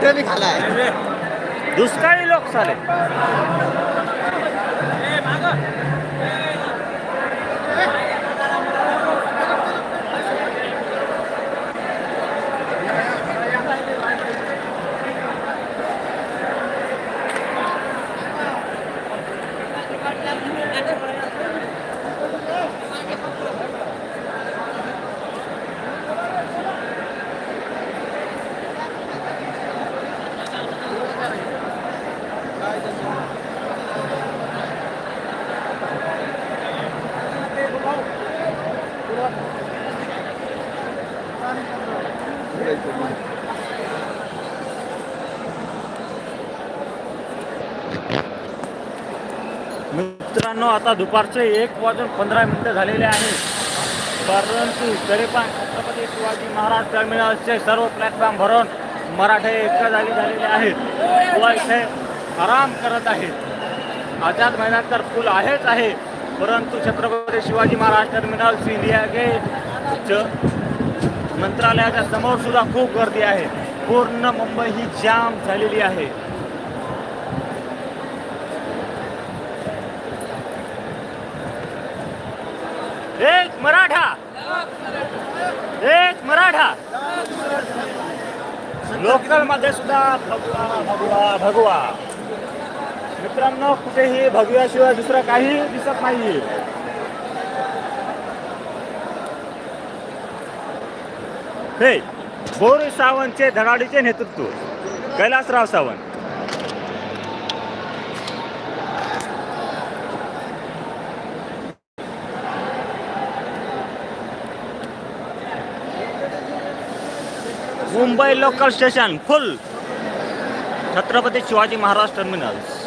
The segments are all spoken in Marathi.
कुठे बी खालाय दुष्काळी लोक साले मित्रांनो आता दुपारचे एक वाजून पंधरा मिनिटं झालेले आहे. परंतु तरी पण छत्रपती शिवाजी महाराज टर्मिनलचे सर्व प्लॅटफॉर्म भरून मराठे एका जागी झालेले आहेत. व इथे आराम करत आहेत. आझाद महिन्यात तर फुल आहेच आहे. परंतु Chhatrapati Shivaji Maharaj terminal India gate मंत्रालयाच्या समोर सुद्धा खूप गर्दी आहे. पूर्ण मुंबई ही जाम झालेली आहे एक मराठा. एक मराठा. लोकलमध्ये सुद्धा भगवा भगवा भगवा. मित्रांनो कुठेही भगव्याशिवाय दुसरं काही दिसत नाही हे बोरी सावंतचे धडाडीचे नेतृत्व. Kailasrao Sawant. Mumbai local station full Chhatrapati Shivaji Maharaj terminals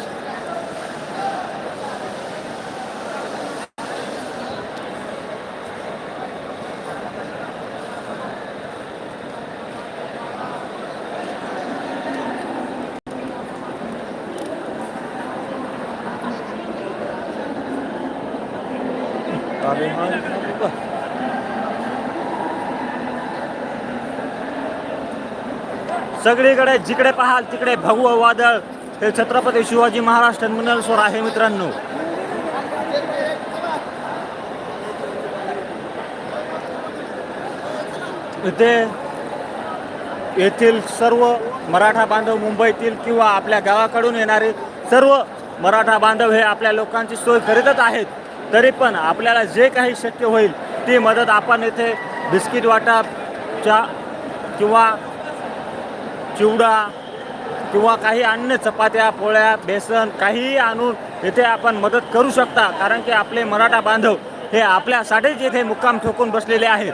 सगळीकडे जिकडे पाहाल तिकडे भगवं वादळ. हे छत्रपती शिवाजी महाराज टर्मिनल्सवर आहे मित्रांनो. इथे येथील सर्व मराठा बांधव मुंबईतील किंवा आपल्या गावाकडून येणारे सर्व मराठा बांधव हे आपल्या लोकांची सोय करीतच आहेत. तरी पण आपल्याला जे काही शक्य होईल ती मदत आपण येथे बिस्किट वाटपच्या किंवा चिवडा किंवा काही अन्य चपात्या पोळ्या बेसन काहीही आणून येथे आपण मदत करू शकता. कारण की आपले मराठा बांधव हे आपल्यासाठीच येथे मुक्काम ठोकून बसलेले आहेत.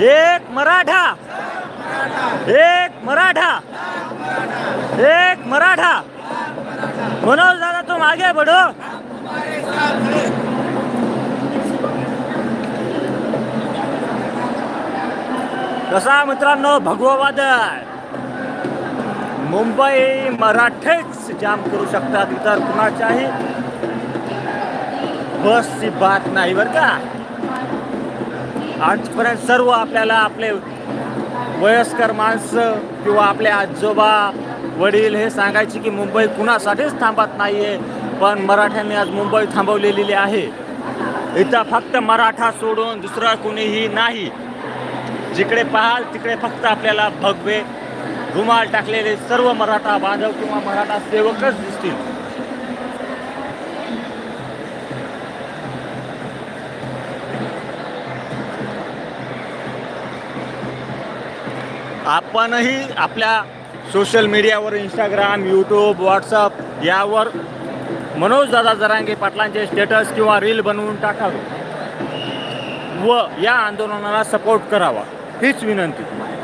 एक मराठा! एक मराठा! एक मराठा! मनोज दादा तू मागे बढ़ो कसा मित्रांनो भगवादळ मुंबई मराठेच जाम करू शकतात इतर कुणाच्याही. बसची बात नाही बरं का? आजपर्यंत सर्व आपल्याला आपले वयस्कर माणसं किंवा आपले आजोबा वडील हे सांगायचे की मुंबई कुणासाठीच थांबत नाहीये पण मराठ्यांनी आज मुंबई थांबवलेली आहे. इथं फक्त मराठा सोडून दुसरा कुणीही नाही. जिकडे पाहाल तिकडे फक्त आपल्याला भगवे रुमाल टाकलेले सर्व मराठा बांधव किंवा मराठा सेवकच दिसतील. आपणही आपल्या सोशल मीडियावर इंस्टाग्राम यूट्यूब व्हॉट्सअप यावर मनोज दादा जरांगे पाटलांचे स्टेटस किंवा रील बनवून टाकावे व या आंदोलनाला सपोर्ट करावा. हीच विनंती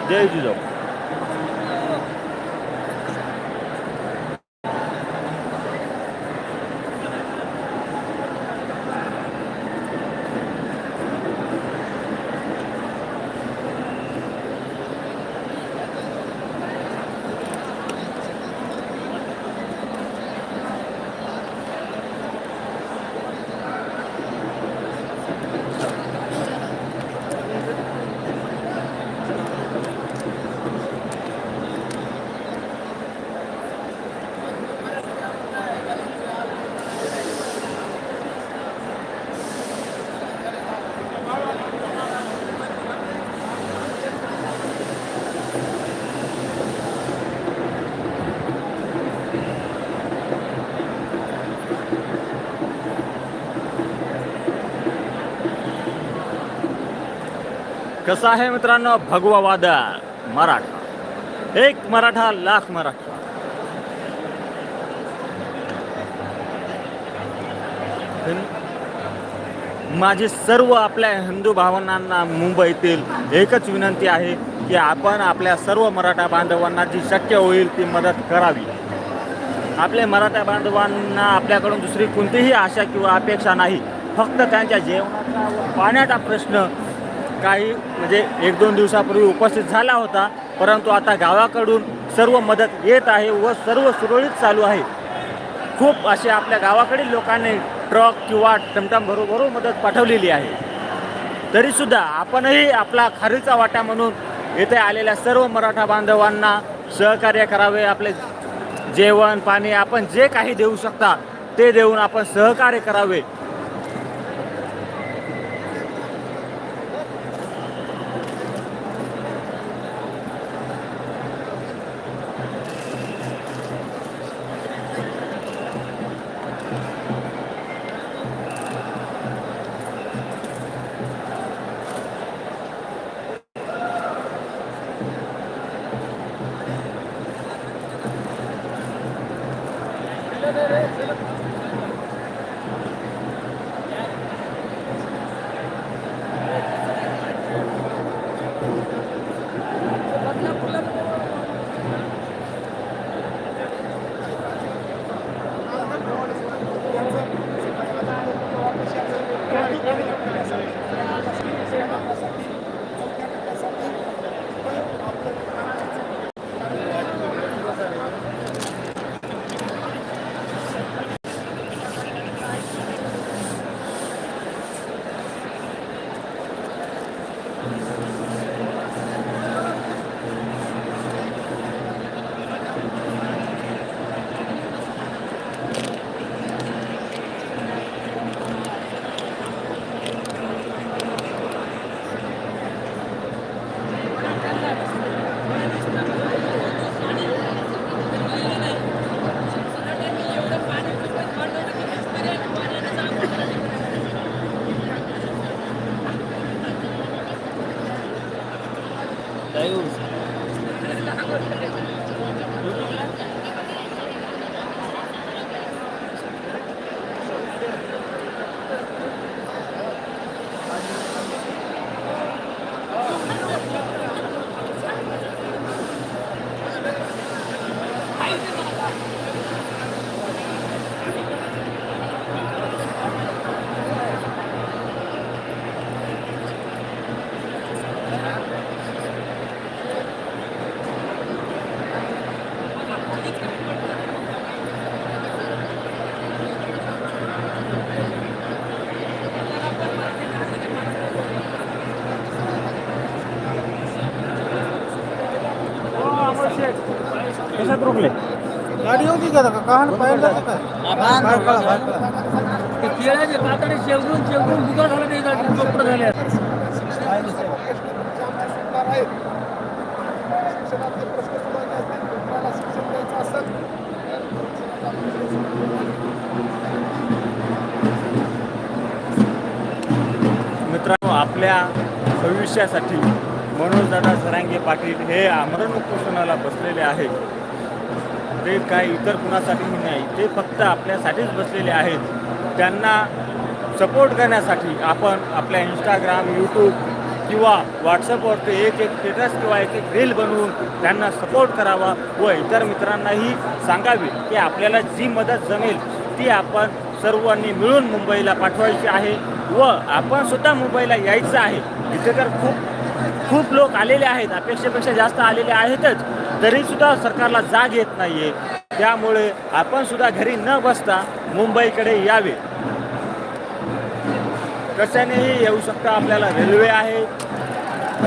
जय जिजाऊ कसं आहे मित्रांनो भगवा वादळ मराठा. एक मराठा लाख मराठा. माझी सर्व आपल्या हिंदू भावनांना मुंबईतील एकच विनंती आहे की आपण आपल्या सर्व मराठा बांधवांना जी शक्य होईल ती मदत करावी. आपल्या मराठा बांधवांना आपल्याकडून दुसरी कोणतीही आशा किंवा अपेक्षा नाही. फक्त त्यांच्या जेवणाचा पाण्याचा प्रश्न काही म्हणजे एक दोन दिवसापूर्वी उपस्थित झाला होता परंतु आता गावाकडून सर्व मदत येत आहे व सर्व सुरळीत चालू आहे. खूप असे आपल्या गावाकडील लोकांनी ट्रक किंवा टमटम भरोभरो मदत पाठवलेली आहे. तरीसुद्धा आपणही आपला खारीचा वाटा म्हणून येथे आलेल्या सर्व मराठा बांधवांना सहकार्य करावे आपले जेवण पाणी आपण जे काही देऊ शकता ते देऊन आपण सहकार्य करावे. I was कशात रोखले गाडी होती का का कहाण पाहिलं का बाहेर काढा, बाहेर काढा. केळ्याचे कातडे शेवरून शेवरून झालं ते जाते चोपडं झाले. मित्रांनो आपल्या भविष्यासाठी मनोजदादा सरांगे पाटील हे आमरण उपोषणाला बसलेले आहेत. ते काही इतर कुणासाठीही नाही. ते फक्त आपल्यासाठीच बसलेले आहेत. त्यांना सपोर्ट करण्यासाठी आपण आपल्या इंस्टाग्राम यूट्यूब किंवा व्हॉट्सअपवरती एक एक स्टेटस किंवा एक एक रील बनवून त्यांना सपोर्ट करावा व इतर मित्रांनाही सांगावी की आपल्याला जी मदत जमेल ती आपण सर्वांनी मिळून मुंबईला पाठवायची आहे व आपण सुद्धा मुंबईला यायचं आहे. इथे तर खूप खूप लोक आलेले आहेत. अपेक्षेपेक्षा जास्त आलेले आहेतच. तरीसुद्धा सरकारला जाग येत नाही आहे त्यामुळे आपण सुद्धा घरी न बसता मुंबईकडे यावे. कशानेही येऊ शकता आपल्याला रेल्वे आहे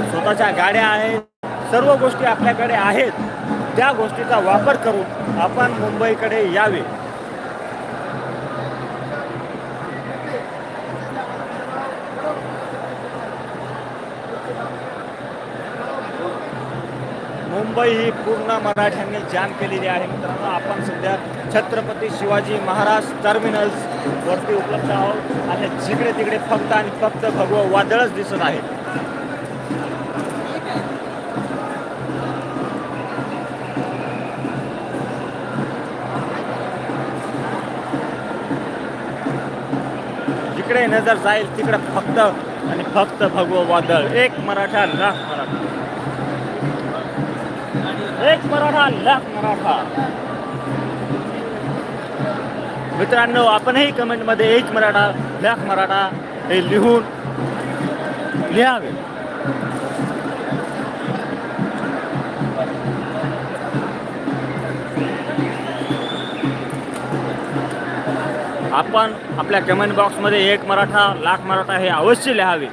स्वतःच्या गाड्या आहेत सर्व गोष्टी आपल्याकडे आहेत. त्या गोष्टीचा वापर करून आपण मुंबईकडे यावे. मुंबई ही पूर्ण मराठ्यांनी जाम केलेली आहे. मित्रांनो आपण सध्या छत्रपती शिवाजी महाराज टर्मिनल्स वरती उपलब्ध आहोत. आणि जिकडे तिकडे फक्त आणि फक्त भगवं वादळच दिसत आहे. जिकडे नजर जाईल तिकडे फक्त आणि फक्त भगवं वादळ. एक मराठा लाख मराठा. एक मराठा लाख मराठा. मित्रांनो आपणही कमेंटमध्ये एक मराठा लाख मराठा हे लिहून लिहावे. आपण आपल्या कमेंट बॉक्समध्ये एक मराठा लाख मराठा हे अवश्य लिहावे.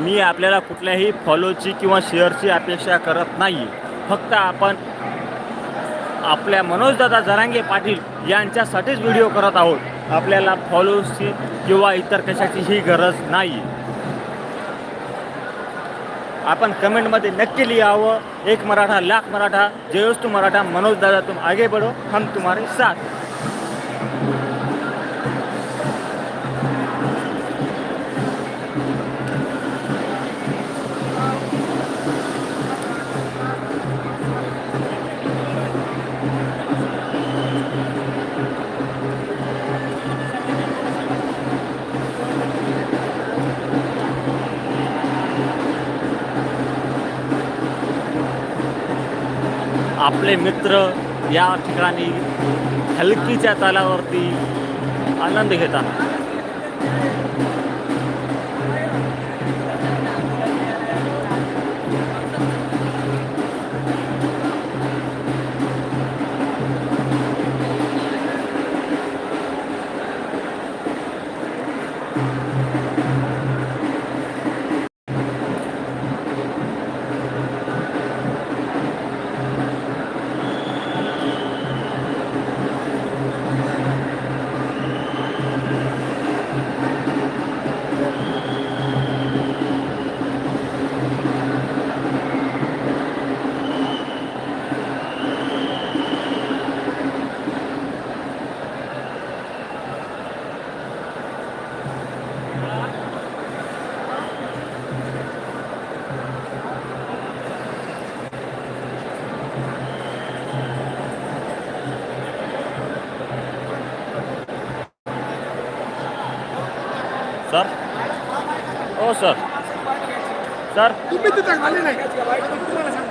मी आपल्याला कुठल्याही फॉलोची किंवा शेअरची अपेक्षा करत नाही फक्त आपण आपल्या मनोजदादा जरांगे पाटील यांच्यासाठीच व्हिडिओ करत आहोत. आपल्याला फॉलोची किंवा इतर कशाचीही गरज नाही. आपण कमेंटमध्ये नक्की लिहावं. एक मराठा लाख मराठा जयोस्तु मराठा मनोजदादा तुम आगे बढ़ो. हम तुम्हारे साथ. आपले मित्र या ठिकाणी हलकीच्या तालावरती आनंद घेतात. सर? हो सर. सर? तुम्ही तिथं खाली नाही.